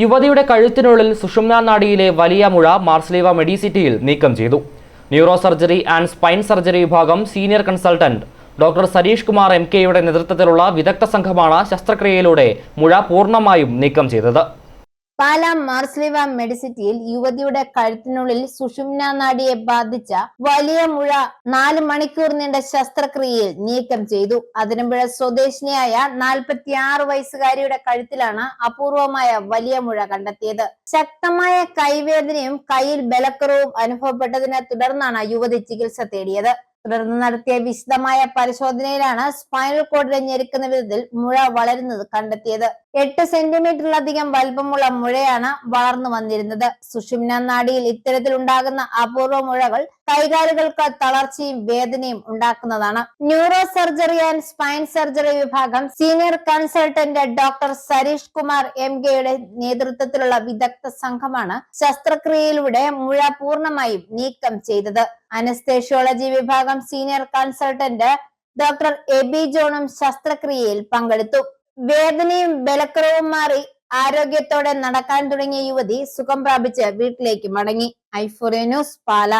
യുവതിയുടെ കഴുത്തിനുള്ളിൽ സുഷുമ്ന നാടിയിലെ വലിയ മുഴ മാർസ്ലീവ മെഡിസിറ്റിയിൽ നീക്കം ചെയ്തു. Neuro surgery and spine surgery വിഭാഗം senior consultant doctor Sareesh Kumar M കെയുടെ നേതൃത്വത്തിലുള്ള വിദഗ്ധ സംഘമാണ് ശസ്ത്രക്രിയയിലൂടെ മുഴ പൂർണമായും നീക്കം ചെയ്തത്. പാലാ മാർസ്ലിവ മെഡിസിറ്റിയിൽ യുവതിയുടെ കഴുത്തിനുള്ളിൽ സുഷുമ്ന നാടിയെ ബാധിച്ച വലിയ മുഴ നാല് മണിക്കൂർ നീണ്ട ശസ്ത്രക്രിയയിൽ നീക്കം ചെയ്തു. അതിരമ്പുഴ സ്വദേശിനിയായ നാൽപ്പത്തിയാറ് വയസ്സുകാരിയുടെ കഴുത്തിലാണ് അപൂർവമായ വലിയ മുഴ കണ്ടെത്തിയത്. ശക്തമായ കൈവേദനയും കയ്യിൽ ബലക്കുറവും അനുഭവപ്പെട്ടതിനെ തുടർന്നാണ് യുവതി ചികിത്സ തേടിയത്. തുടർന്ന് നടത്തിയ വിശദമായ പരിശോധനയിലാണ് സ്പൈനൽ കോഡിലെ ഞെരുക്കുന്ന വിധത്തിൽ മുഴ വളരുന്നത് കണ്ടെത്തിയത്. എട്ട് സെന്റിമീറ്ററിലധികം വലുപ്പമുള്ള മുഴയാണ് വളർന്നു വന്നിരുന്നത്. സുഷുമ്ന നാഡിയിൽ ഇത്തരത്തിൽ ഉണ്ടാകുന്ന അപൂർവ മുഴകൾ കൈകാലുകൾക്ക് തളർച്ചയും വേദനയും ഉണ്ടാക്കുന്നതാണ്. Neuro surgery and spine surgery വിഭാഗം senior consultant doctor Sareesh Kumar M കെയുടെ നേതൃത്വത്തിലുള്ള വിദഗ്ധ സംഘമാണ് ശസ്ത്രക്രിയയിലൂടെ മുഴ പൂർണമായും നീക്കം ചെയ്തത്. അനസ്തേഷ്യോളജി വിഭാഗം സീനിയർ കൺസൾട്ടന്റ് ഡോക്ടർ എബി ജോണും ശസ്ത്രക്രിയയിൽ പങ്കെടുത്തു. വേദനയും ബലക്കുറവും മാറി ആരോഗ്യത്തോടെ നടക്കാൻ തുടങ്ങിയ യുവതി സുഖം പ്രാപിച്ച് വീട്ടിലേക്ക് മടങ്ങി. ഐഫോറിയ ന്യൂസ് പാല.